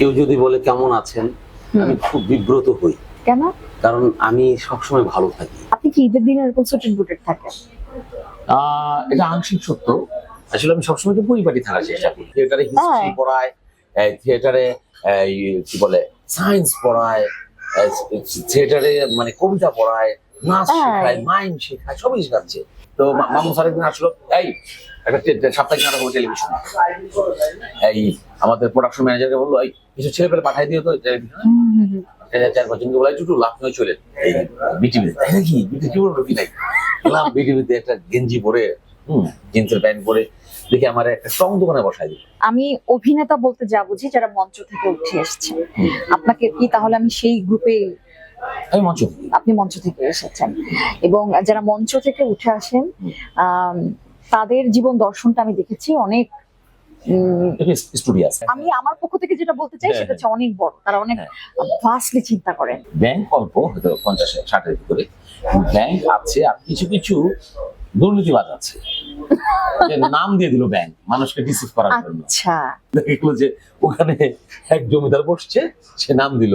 কেউ যদি বলে কেমন আছেন আমি খুব বিব্রত হই। কেন? কারণ আমি সবসময় ভালো থাকি। আপনি কি ঈদের দিন এরকম সুটেড বুটেড থাকেন? আহ, এটা আংশিক সত্য। আসলে আমি সবসময় তো পরিপাটি থাকার চেষ্টা করি। থিয়েটারে হিস্ট্রি হ্যাঁ। পড়ায় থিয়েটারে কি বলে সায়েন্স পড়ায় থিয়েটারে মানে কবিতা পড়ায় নাচ। শেখায় মাইম শেখায় সবই শেখাচ্ছে। তো মামুন স্যার একদিন আসলো এই একটা সাপ্তাহিক নাটক হবে টেলিভিশন এই আমাদের প্রোডাকশন ম্যানেজারকে বলল এই কিছু ছেলে পেলে পাঠাই দিও তো চার- পাঁচজনকে বলাই টুটু লাভ নয় চলে। বিটিভিতে তাই নাকি বিটি কি? বলব কি নাই? গেলাম বিটিভিতে একটা গেঞ্জি পরে হুম জিন্সের প্যান্ট পরে দেখে আমার একটা স্ট্রং দোকানে বসাই দিল আমি অভিনেতা বলতে যা বুঝি যারা মঞ্চ থেকে উঠে এসেছে। আপনাকে কি তাহলে আমি সেই গ্রুপে আমি মঞ্চ। আপনি মঞ্চ থেকে এসেছেন। এবং যারা মঞ্চ থেকে উঠে আসেন তাদের জীবন দর্শনটা আমি দেখেছি অনেক স্টুডিও আছে আমি আমার পক্ষ থেকে যেটা বলতে চাই হ্যাঁ, সেটা হচ্ছে অনেক বড়। তারা অনেক ভাস্টলি চিন্তা করেন। ব্যাংক অল্প হয়তো পঞ্চাশ ষাটের ভিতরে ব্যাংক আছে আর কিছু কিছু দুর্নীতিবাজ আছে। নাম দিয়ে দিল ব্যাংক মানুষকে রিসিভ করার জন্য। আচ্ছা। দেখল যে ওখানে এক জমিদার বসছে সে নাম দিল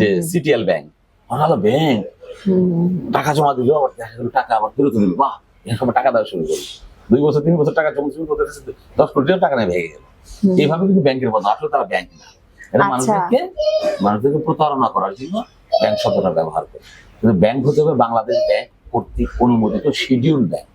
যে সিটিএল ব্যাংক ভালো ব্যাংক টাকা জমা দিল আবার দেখা গেল টাকা আবার ফেরত দিল। বাহ এই সময় টাকা দেওয়া শুরু করল। দুই বছর তিন বছর টাকা জমা শুরু করতে করতে দশ কোটি টাকা নেই ভেঙে গেল। এইভাবে কিন্তু ব্যাংকের বদল আসলে তারা ব্যাংক না। এটা আচ্ছা। মানুষদেরকে মানুষদেরকে প্রতারণা করার জন্য ব্যাংক শব্দটা ব্যবহার করে। কিন্তু ব্যাংক হতে হবে বাংলাদেশ ব্যাংক কর্তৃক অনুমোদিত শিডিউল ব্যাংক